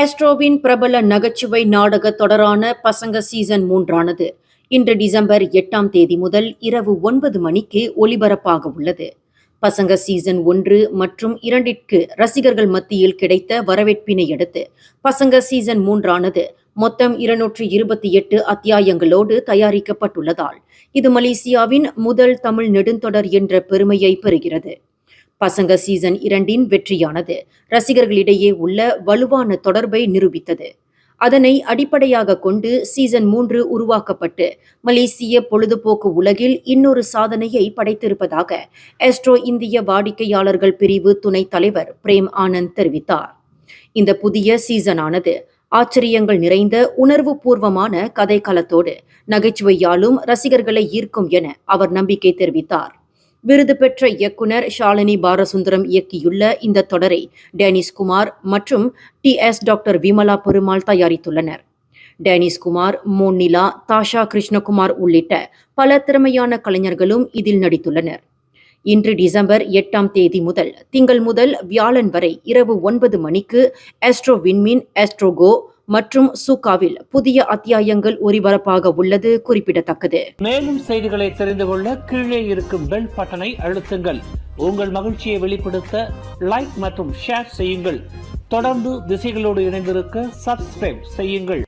ஆஸ்ட்ரோவின் பிரபல நகைச்சுவை நாடக தொடரான பசங்க சீசன் மூன்றானது. இன்று டிசம்பர் எட்டாம் தேதி முதல் இரவு ஒன்பது மணிக்கு ஒளிபரப்பாக உள்ளது. பசங்க சீசன் ஒன்று மற்றும் இரண்டிற்கு ரசிகர்கள் மத்தியில் கிடைத்த வரவேற்பினை அடுத்து பசங்க சீசன் மூன்றானது மொத்தம் இருநூற்று இருபத்தி எட்டு அத்தியாயங்களோடு தயாரிக்கப்பட்டுள்ளதால் இது மலேசியாவின் முதல் தமிழ் நெடுந்தொடர் என்ற பெருமையை பெறுகிறது. பசங்க சீசன் இரண்டின் வெற்றியானது. ரசிகர்களிடையே உள்ள வலுவான தொடர்பை நிரூபித்தது. அதனை அடிப்படையாக கொண்டு சீசன் மூன்று உருவாக்கப்பட்டு மலேசிய பொழுதுபோக்கு உலகில் இன்னொரு சாதனையை படைத்திருப்பதாக எஸ்ட்ரோ இந்திய வாடிக்கையாளர்கள் பிரிவு துணைத் தலைவர் பிரேம் ஆனந்த் தெரிவித்தார். இந்த புதிய சீசனானது ஆச்சரியங்கள் நிறைந்த உணர்வு பூர்வமான கதைக்களத்தோடு நகைச்சுவையாலும் ரசிகர்களை ஈர்க்கும் என அவர் நம்பிக்கை தெரிவித்தார். விருது பெற்ற இயக்குனர் ஷாலினி பாரசுந்தரம் இயக்கியுள்ள இந்த தொடரை டேனிஸ் குமார் மற்றும் T S doctor Vimala Perumal தயாரித்துள்ளனர். Danish Kumar Monila Tasha Krishnakumar உள்ளிட்ட பல திறமையான கலைஞர்களும் இதில் நடித்துள்ளனர். இன்று டிசம்பர் எட்டாம் தேதி முதல் திங்கள் முதல் வியாழன் வரை இரவு ஒன்பது மணிக்கு ஆஸ்ட்ரோ விண்மீன் எஸ்ட்ரோகோ மற்றும் சுகாவில் புதிய அத்தியாயங்கள் ஒளிபரப்பாக உள்ளது குறிப்பிடத்தக்கது. மேலும் செய்திகளை தெரிந்து கொள்ள கீழே இருக்கும் பெல் பட்டனை அழுத்துங்கள். உங்கள் மகிழ்ச்சியை வெளிப்படுத்த லைக் மற்றும் ஷேர் செய்யுங்கள். தொடர்ந்து திசைகளோடு இணைந்திருக்க சப்ஸ்கிரைப் செய்யுங்கள்.